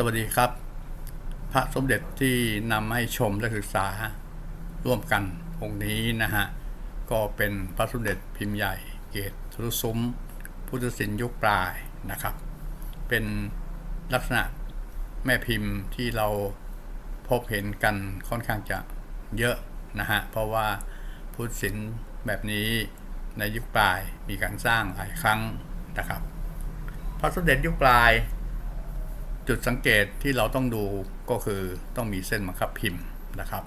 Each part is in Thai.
สวัสดีครับ พระสมเด็จที่นำให้ชมและศึกษาร่วมกันองค์นี้นะฮะ ก็เป็นพระสมเด็จพิมพ์ใหญ่เกตทรุซุ้ม พุทธศิลป์ยุคปลายนะครับ เป็นลักษณะแม่พิมพ์ที่เราพบเห็นกันค่อนข้างจะเยอะนะฮะ เพราะว่าพุทธศิลป์แบบนี้ในยุคปลายมีการสร้างหลายครั้งนะครับ พระสมเด็จยุคปลาย จุดสังเกตที่เราต้องดูก็คือต้องมีเส้นบังคับพิมพ์นะครับ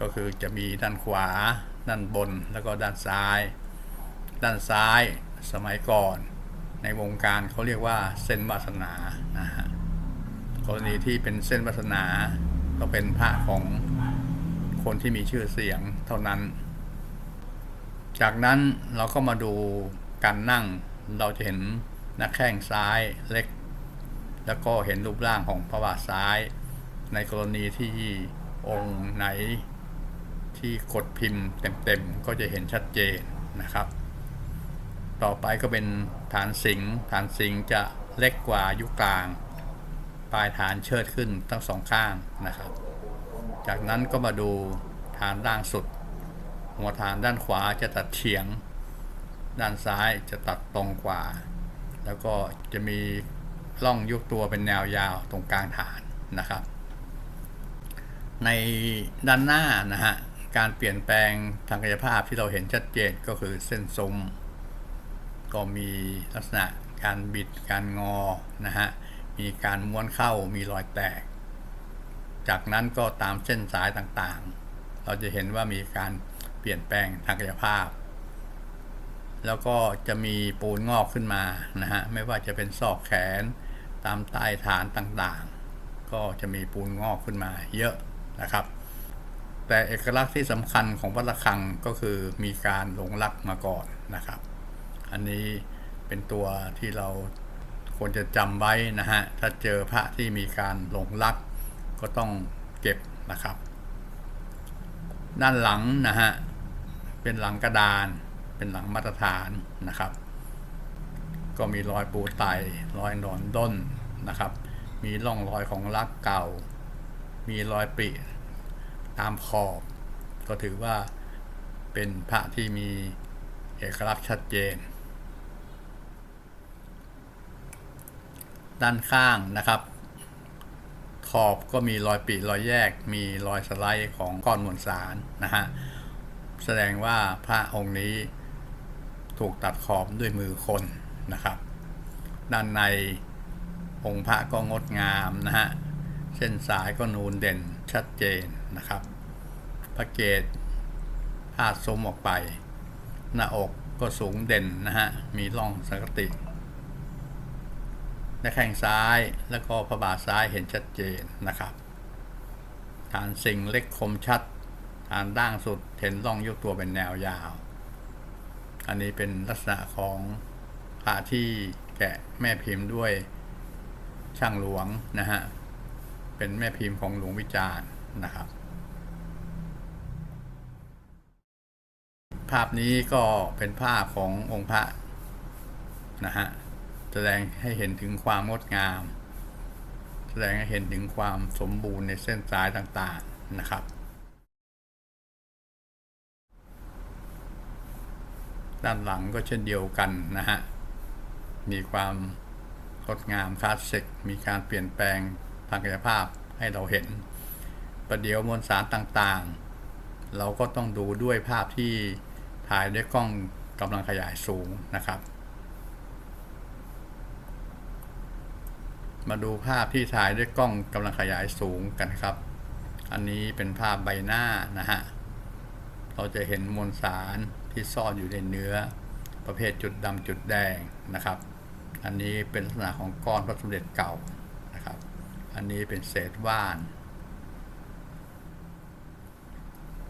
ก็คือจะมีด้านขวา ด้านบนแล้วก็ด้านซ้าย ด้านซ้ายสมัยก่อน ในวงการเขาเรียกว่าเส้นวาสนานะฮะกรณีที่เป็นเส้นวาสนาก็เป็นพระของคนที่มีชื่อเสียงเท่านั้น จากนั้นเราก็มาดูการนั่งเราจะเห็นหน้าแข้งซ้ายเล็ก แล้วก็เห็นรูปร่างของพระบาทซ้าย ในกรณีที่องค์ไหนที่กดพิมพ์เต็มๆ ก็จะเห็นชัดเจนนะครับ ต่อไปก็เป็นฐานสิงห์ฐานสิงห์จะเล็กกว่ายุคกลาง ปลายฐานเชิดขึ้นทั้งสองข้างนะครับ จากนั้นก็มาดูฐานล่างสุด หัวฐานด้านขวาจะตัดเฉียง ด้านซ้ายจะตัดตรงกว่า แล้วก็จะมี ล่องยุบตัวเป็นแนวยาวตรงกลางฐานนะครับ ในด้านหน้านะฮะการเปลี่ยนแปลงทางกายภาพที่เราเห็นชัดเจนก็คือเส้นซุ้มก็มีลักษณะการบิดการงอนะฮะมีการม้วนเข้ามีรอยแตก จากนั้นก็ตามเส้นสายต่างๆ เราจะเห็นว่ามีการเปลี่ยนแปลงทางกายภาพ แล้วก็จะมีปูนงอกขึ้นมานะฮะไม่ว่าจะเป็นซอกแขน ตามใต้ฐานต่างๆ ก็จะมีปูนงอกขึ้นมาเยอะนะครับ แต่เอกลักษณ์ที่สำคัญของวัดระฆังก็คือมีการหลงรักมาก่อนนะครับ อันนี้เป็นตัวที่เราควรจะจำไว้นะฮะ ถ้าเจอพระที่มีการหลงรักก็ต้องเก็บนะครับ ด้านหลังนะฮะ เป็นหลังกระดาน เป็นหลังมาตรฐานนะครับ ก็มีรอยปูไตรอยนอนด้น นะครับ มีร่องรอยของลักเก่า มีรอยปริตามขอบ ก็ถือว่าเป็นพระที่มีเอกลักษณ์ชัดเจน ด้านข้างนะครับ ขอบก็มีรอยปีรอยแยก มีรอยสไลด์ของก้อนมวลสารนะฮะ แสดงว่าพระองค์นี้ถูกตัดขอบด้วยมือคนนะครับ ด้านใน องค์พระก็งดงามนะฮะเส้นสายก็นูนเด่นชัดเจนนะครับ พระเกศพาดซุ้มออกไป หน้าอกก็สูงเด่นนะฮะมีร่องสังกติและแข้งซ้ายแล้วก็พระบาทซ้ายเห็นชัดเจนนะครับฐานสิงเล็กคมชัดฐานด้างสุดเห็นร่องยกตัวเป็นแนวยาว อันนี้เป็นลักษณะของพระที่แกะแม่พิมพ์ด้วย ช่างหลวงนะฮะ เป็นแม่พิมพ์ของหลวงวิจารณ์นะครับ ภาพนี้ก็เป็นภาพขององค์พระนะฮะ แสดงให้เห็นถึงความงดงาม แสดงให้เห็นถึงความสมบูรณ์ในเส้นสายต่างๆนะครับด้านหลังก็เช่นเดียวกันนะฮะ มีความ งดงามคลาสสิกมีการเปลี่ยนแปลงทางกายภาพให้เราเห็น ประเดี๋ยวมวลสารต่างๆ เราก็ต้องดูด้วยภาพที่ถ่ายด้วยกล้องกำลังขยายสูงนะครับ มาดูภาพที่ถ่ายด้วยกล้องกำลังขยายสูงกันครับ อันนี้เป็นภาพใบหน้านะฮะ เราจะเห็นมวลสารที่ซ่อนอยู่ในเนื้อ ประเภทจุดดำจุดแดงนะครับ อันนี้เป็นลักษณะของก้อนพระสมเด็จเก่านะครับ อันนี้เป็นเศษว่าน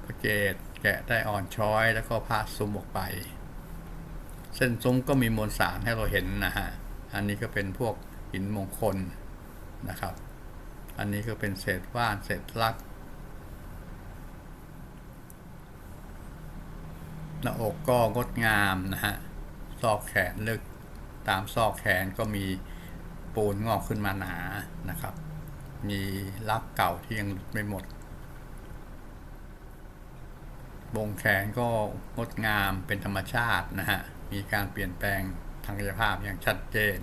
พระเกศแกะได้อ่อนช้อยแล้วก็ผ้าซุ้มออกไป เส้นซุ้มก็มีมวลสารให้เราเห็นนะฮะ อันนี้ก็เป็นพวกหินมงคลนะครับ อันนี้ก็เป็นเศษว่านเศษลักหน้าอกก็งดงามนะฮะซอกแขนลึก ตามซอกแขนก็มีปูนงอกขึ้นมาหนานะครับ มีลักเก่าที่ยังหลุดไม่หมดวงแขนก็งดงามเป็นธรรมชาตินะฮะ มีการเปลี่ยนแปลงทางกายภาพอย่างชัดเจน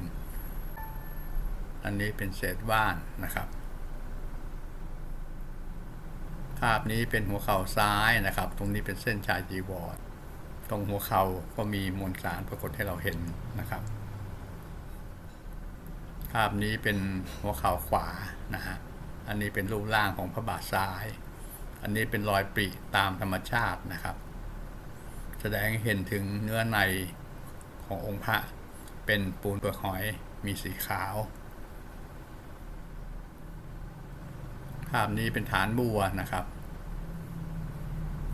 อันนี้เป็นเศษว่านนะครับ ภาพนี้เป็นหัวเข่าซ้ายนะครับ ตรงนี้เป็นเส้นชายจีวรตรงหัวเข่าก็มีมวลสารปรากฏให้เราเห็นนะครับาพนี้เป็นหัวเข่าขวานะฮะ อันนี้เป็นรูปร่างของพระบาทซ้าย อันนี้เป็นรอยปริตามธรรมชาตินะครับ แสดงให้เห็นถึงเนื้อในขององค์พระเป็นปูนเปลือกหอยมีสีขาว ภาพนี้เป็นฐานบัวนะครับ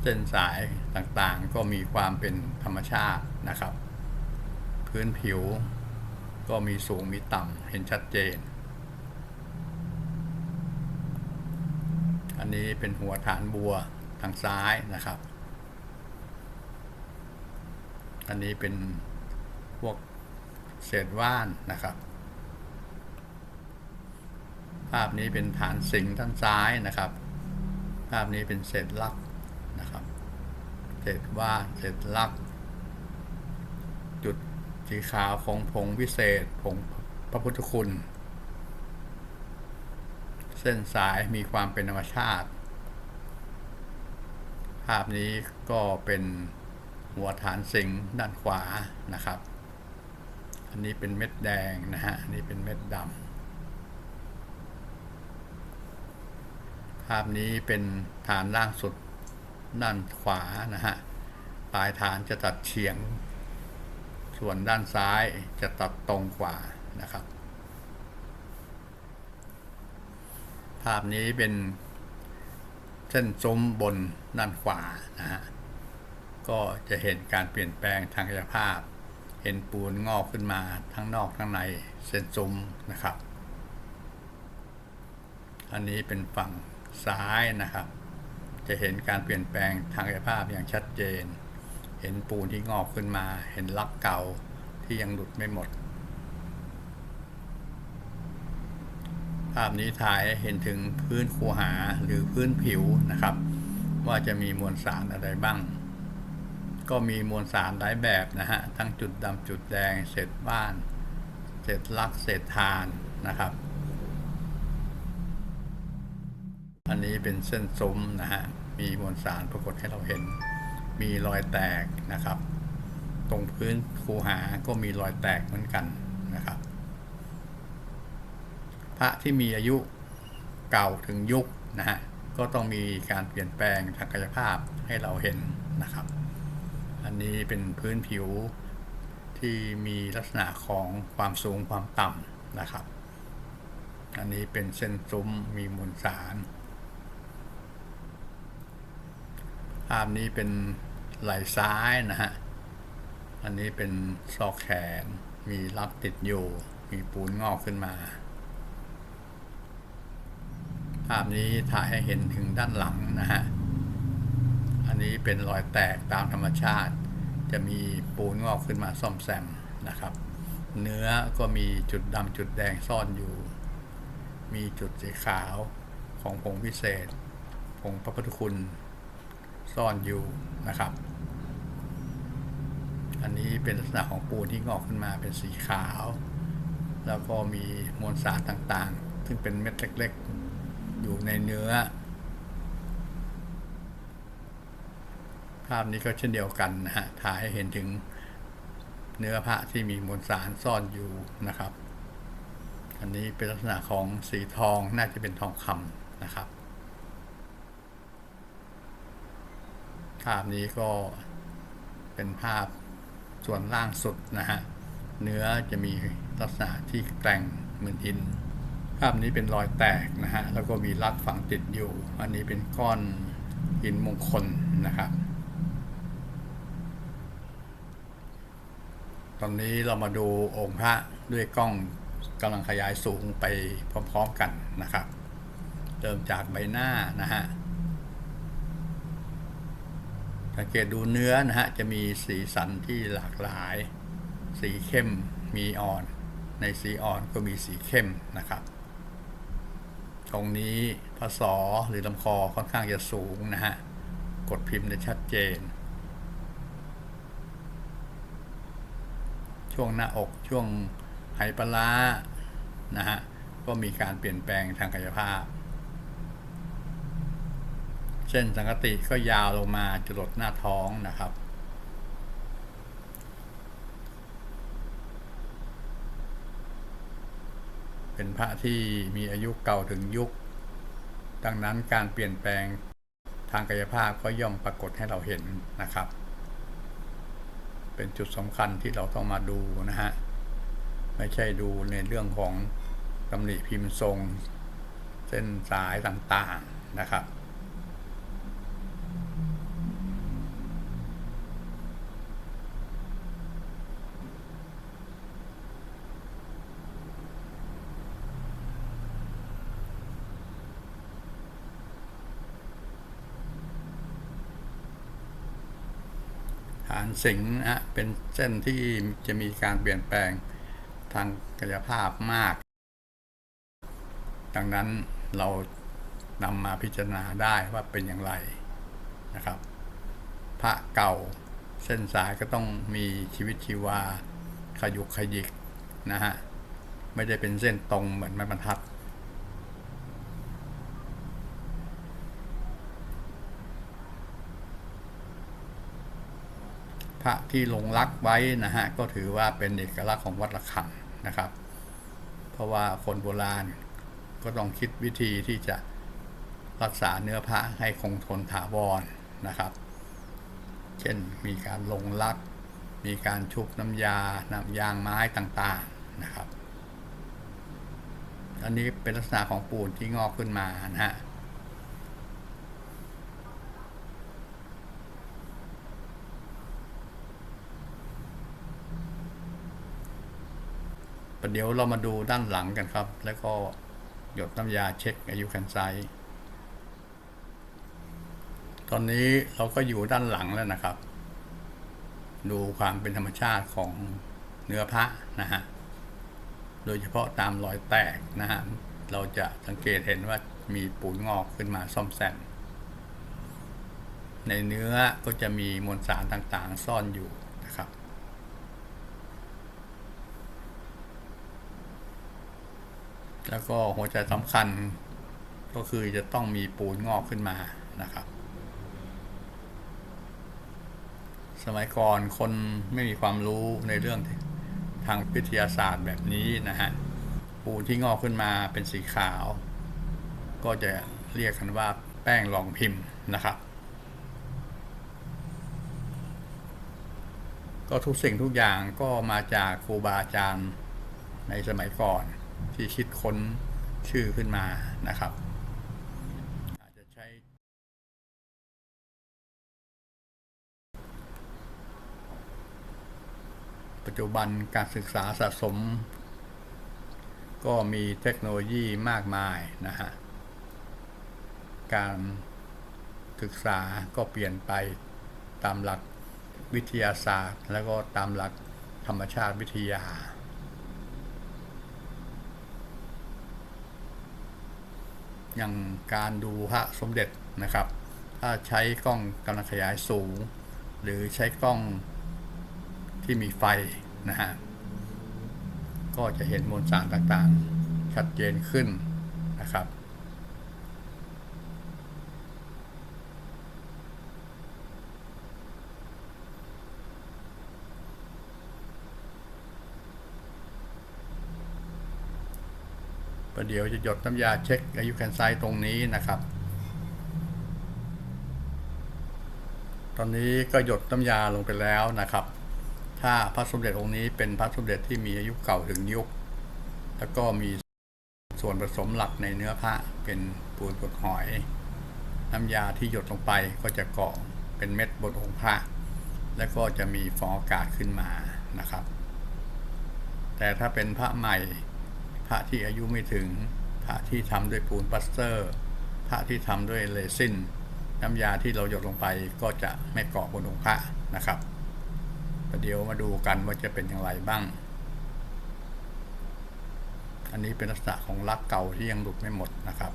เส้นสายต่างๆก็มีความเป็นธรรมชาตินะครับ พื้นผิว ก็มีสูงมีต่ำเห็นชัดเจน อันนี้เป็นหัวฐานบัวทางซ้ายนะครับ อันนี้เป็นพวกเศษว่านนะครับ ภาพนี้เป็นฐานสิงห์ด้านซ้ายนะครับ ภาพนี้เป็นเศษลักนะครับ เศษว่านเศษลักจุด สีขาวของผงวิเศษผงพระพุทธคุณ เส้นสายมีความเป็นธรรมชาติ ภาพนี้ก็เป็นหัวฐานสิงห์ด้านขวานะครับ อันนี้เป็นเม็ดแดงนะฮะ อันนี้เป็นเม็ดดำ ภาพนี้เป็นฐานล่างสุดด้านขวานะฮะ ปลายฐานจะตัดเฉียง ส่วนด้านซ้ายจะตัดตรงกว่านะครับ ภาพนี้เป็นเส้นซุ้มบนด้านขวานะฮะก็จะเห็นการเปลี่ยนแปลงทางกายภาพ เห็นปูนงอกขึ้นมาทั้งนอกทั้งในเส้นซุ้มนะครับ อันนี้เป็นฝั่งซ้ายนะครับ จะเห็นการเปลี่ยนแปลงทางกายภาพอย่างชัดเจน เห็นปูนที่งอกขึ้นมา เห็นลักเก่าที่ยังหลุดไม่หมด ภาพนี้ถ่ายเห็นถึงพื้นคูหาหรือพื้นผิวนะครับ ว่าจะมีมวลสารอะไรบ้าง ก็มีมวลสารหลายแบบนะฮะ ทั้งจุดดำจุดแดงเศษบ้าน เศษลักเศษทานนะครับ อันนี้เป็นเส้นซุ้มนะฮะ มีมวลสารปรากฏให้เราเห็น มีรอยแตกนะครับ ตรงพื้นคูหาก็มีรอยแตกเหมือนกันนะครับ พระที่มีอายุเก่าถึงยุคนะฮะก็ต้องมีการเปลี่ยนแปลงทางกายภาพให้เราเห็นนะครับ อันนี้เป็นพื้นผิวที่มีลักษณะของความสูงความต่ำนะครับ อันนี้เป็นเส้นซุ้มมีมวลสารภาพนี้เป็น ไหล่ซ้ายนะฮะ อันนี้เป็นซอกแขน มีลักติดอยู่ มีปูนงอกขึ้นมา ภาพนี้ถ่ายให้เห็นถึงด้านหลังนะฮะ อันนี้เป็นรอยแตกตามธรรมชาติ จะมีปูนงอกขึ้นมาซ่อมแซมนะครับ เนื้อก็มีจุดดำจุดแดงซ่อนอยู่ มีจุดสีขาวของผงพิเศษผงพระพุทธคุณซ่อนอยู่นะครับ อันนี้เป็นลักษณะของปูนที่งอกขึ้นมาเป็นสีขาว แล้วก็มีมวลสารต่างๆ ซึ่งเป็นเม็ดเล็กๆ อยู่ในเนื้อ ภาพนี้ก็เช่นเดียวกันนะฮะถ่ายให้เห็นถึงเนื้อพระที่มีมวลสารซ่อนอยู่นะครับ อันนี้เป็นลักษณะของสีทองน่าจะเป็นทองคำนะครับ ภาพนี้ก็เป็นภาพ ส่วนล่างสุดนะฮะ เนื้อจะมีลักษณะที่แกร่งเหมือนหิน ภาพนี้เป็นรอยแตกนะฮะ แล้วก็มีลักฝังติดอยู่ อันนี้เป็นก้อนหินมงคลนะครับ ตอนนี้เรามาดูองค์พระด้วยกล้องกำลังขยายสูงไปพร้อมๆกันนะครับ เริ่มจากใบหน้านะฮะ สังเกตดูเนื้อนะฮะจะมีสีสันที่หลากหลาย สีเข้มมีอ่อน ในสีอ่อนก็มีสีเข้มนะครับตรงนี้พศหรือลำคอค่อนข้างจะสูงนะฮะกดพิมพ์ได้ชัดเจน ช่วงหน้าอกช่วงไหปลานะฮะก็มีการเปลี่ยนแปลงทางกายภาพ เส้นสังกติก็ยาวลงมาจรดหน้าท้องนะครับ เป็นพระที่มีอายุเก่าถึงยุค ดังนั้นการเปลี่ยนแปลงทางกายภาพก็ย่อมปรากฏให้เราเห็นนะครับ เป็นจุดสำคัญที่เราต้องมาดูนะฮะ ไม่ใช่ดูในเรื่องของตำหนิพิมพ์ทรง เส้นสายต่างๆนะครับ สิงห์นะฮะเป็นเส้นที่จะมีการเปลี่ยนแปลงทางกายภาพมาก ดังนั้นเรานำมาพิจารณาได้ว่าเป็นอย่างไรนะครับ พระเก่าเส้นสายก็ต้องมีชีวิตชีวาขยุกขยิกนะฮะ ไม่ได้เป็นเส้นตรงเหมือนไม้บรรทัด พระที่ลงรักไว้นะฮะก็ถือว่าเป็นเอกลักษณ์ของวัดระฆังนะครับ เพราะว่าคนโบราณก็ต้องคิดวิธีที่จะรักษาเนื้อพระให้คงทนถาวรนะครับ เช่นมีการลงรัก มีการชุบน้ำยา น้ำยางไม้ต่างๆนะครับ อันนี้เป็นลักษณะของปูนที่งอกขึ้นมานะฮะ ประเดี๋ยวเรามาดูด้านหลังกันครับ แล้วก็หยดน้ำยาเช็คอายุคันไซส์ตอนนี้เราก็อยู่ด้านหลังแล้วนะครับ ดูความเป็นธรรมชาติของเนื้อพระนะฮะ โดยเฉพาะตามรอยแตกนะฮะ เราจะสังเกตเห็นว่ามีปูนงอกขึ้นมาซ่อมแซม ในเนื้อก็จะมีมวลสารต่างๆซ่อนอยู่นะครับ แล้วก็หัวใจสำคัญก็คือจะต้องมีปูนงอกขึ้นมานะครับ สมัยก่อนคนไม่มีความรู้ในเรื่องทางวิทยาศาสตร์แบบนี้นะฮะปูนที่งอกขึ้นมาเป็นสีขาว ก็จะเรียกกันว่าแป้งรองพิมพ์นะครับ ก็ทุกสิ่งทุกอย่างก็มาจากครูบาอาจารย์ในสมัยก่อน ที่คิดค้นชื่อขึ้นมานะครับ อาจจะใช้ ปัจจุบันการศึกษาสะสม ก็มีเทคโนโลยีมากมายนะฮะ การศึกษาก็เปลี่ยนไปตามหลักวิทยาศาสตร์ แล้วก็ตามหลักธรรมชาติวิทยา อย่างการดูพระสมเด็จนะครับ ถ้าใช้กล้องกำลังขยายสูง หรือใช้กล้องที่มีไฟนะฮะก็จะเห็นมวลสารต่างๆ ชัดเจนขึ้นนะครับ ประเดี๋ยวจะหยดน้ำยาเช็คอายุแคนไซต์ตรงนี้นะครับ ตอนนี้ก็หยดน้ำยาลงไปแล้วนะครับ ถ้าพระสมเด็จองค์นี้เป็นพระสมเด็จที่มีอายุเก่าถึงยุค แล้วก็มีส่วนผสมหลักในเนื้อพระเป็นปูนกดหอย น้ำยาที่หยดลงไปก็จะเกาะเป็นเม็ดบนองค์พระแล้วก็จะมีฟองอากาศขึ้นมานะครับ แต่ถ้าเป็นพระใหม่ ระที่อายุไม่ถึง พระที่ทำด้วยปูนปลัสเตอร์ พระที่ทำด้วยเรซินน้ำยาที่เราหยดลงไปก็จะไม่เกาะบนองค์พระนะครับประเดี๋ยวมาดูกันว่าจะเป็นอย่างไรบ้าง อันนี้เป็นลักษณะของรักเก่าที่ยังหลุดไม่หมดนะครับ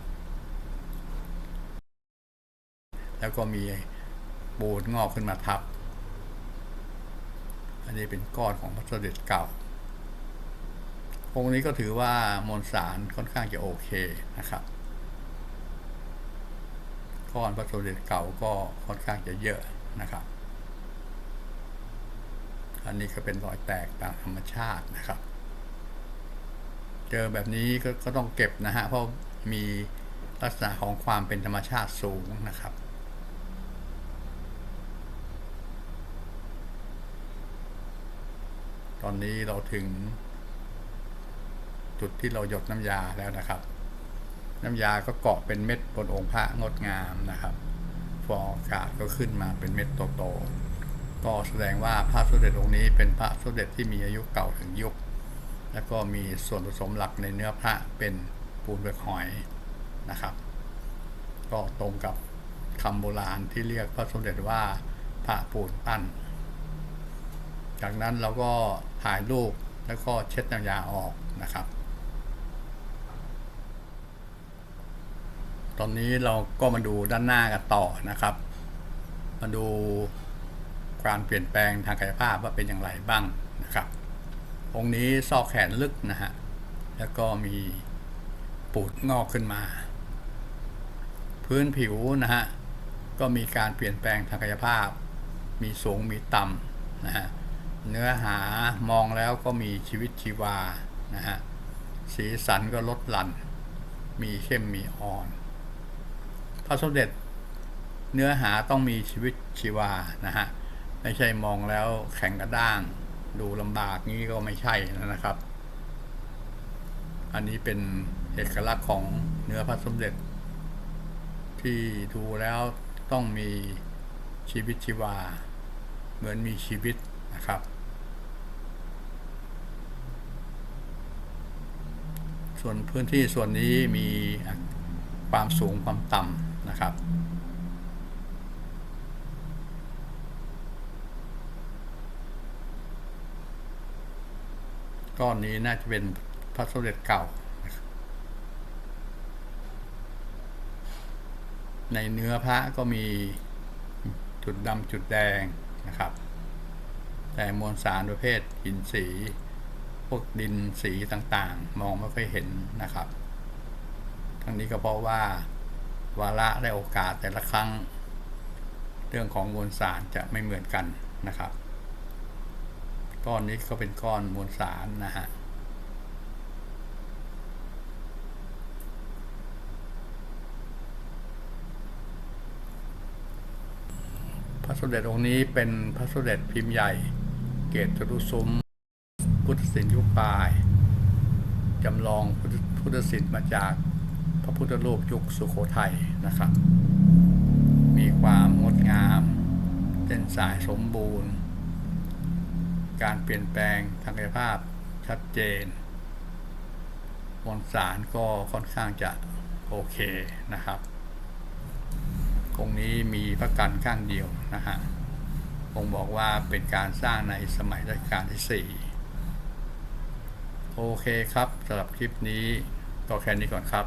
แล้วก็มีปูนงอกขึ้นมาทับ อันนี้เป็นก้อนของพระเสด็จเก่า องค์นี้ก็ถือว่ามวลสารค่อนข้างจะโอเคนะครับก้อนพระเสด็จเก่าก็ค่อนข้างจะเยอะนะครับ อันนี้ก็เป็นรอยแตกตามธรรมชาตินะครับ เจอแบบนี้ก็ก็ต้องเก็บนะฮะเพราะมีลักษณะของความเป็นธรรมชาติสูงนะครับตอนนี้เราถึง จุดที่เราหยดน้ำยาแล้วนะครับ น้ำยาก็เกาะเป็นเม็ดบนองค์พระงดงามนะครับ ฟองอากาศก็ขึ้นมาเป็นเม็ดโตๆก็แสดงว่าพระสมเด็จองค์นี้เป็นพระสมเด็จที่มีอายุเก่าถึงยุค แล้วก็มีส่วนผสมหลักในเนื้อพระเป็นปูนเปลือกหอยนะครับ ก็ตรงกับคำโบราณที่เรียกพระสมเด็จว่าพระปูนปั้น จากนั้นเราก็ถ่ายรูปแล้วก็เช็ดน้ำยาออกนะครับ ตอนนี้เราก็มาดูด้านหน้ากันต่อนะครับ มาดูการเปลี่ยนแปลงทางกายภาพว่าเป็นอย่างไรบ้างนะครับองค์นี้ซอกแขนลึกนะฮะ แล้วก็มีปูดงอกขึ้นมา พื้นผิวนะฮะ ก็มีการเปลี่ยนแปลงทางกายภาพ มีสูงมีต่ำนะฮะ เนื้อหามองแล้วก็มีชีวิตชีวานะฮะ สีสันก็ลดหลั่น มีเข้มมีอ่อน พระสมเด็จเนื้อหาต้องมีชีวิตชีวานะฮะไม่ใช่มองแล้วแข็งกระด้าง ดูลำบากงี้ก็ไม่ใช่นะครับ อันนี้เป็นเอกลักษณ์ของเนื้อพระสมเด็จ ที่ดูแล้วต้องมีชีวิตชีวา เหมือนมีชีวิตนะครับ ส่วนพื้นที่ส่วนนี้มีความสูงความต่ำ นะครับก้อนนี้น่าจะเป็นพระสมเด็จเก่า ในเนื้อพระก็มีจุดดำจุดแดงนะครับ แต่มวลสารประเภทหินสี พวกดินสีต่างๆ มองไม่ค่อยเห็นนะครับ ทั้งนี้ก็เพราะว่า วาระและโอกาสแต่ละครั้ง เรื่องของมวลสารจะไม่เหมือนกันนะครับ ก้อนนี้ก็เป็นก้อนมวลสารนะฮะพระสมเด็จองค์นี้เป็นพระสมเด็จพิมพ์ใหญ่ เกตจตุซุมพุทธศิลป์ยุคปลาย จำลองพุทธพุทธศิลป์มาจาก พระพุทธรูปยุคสุโขทัยนะครับ มีความงดงามเส้นสายสมบูรณ์ การเปลี่ยนแปลงทางกายภาพชัดเจนมวลสารก็ค่อนข้างจะโอเคนะครับองนี้มีพระกันข้างเดียวนะฮะคงบอกว่าเป็นการสร้างในสมัยรัชกาลที่ 4 โอเคครับสำหรับคลิปนี้ก็แค่นี้ก่อนครับ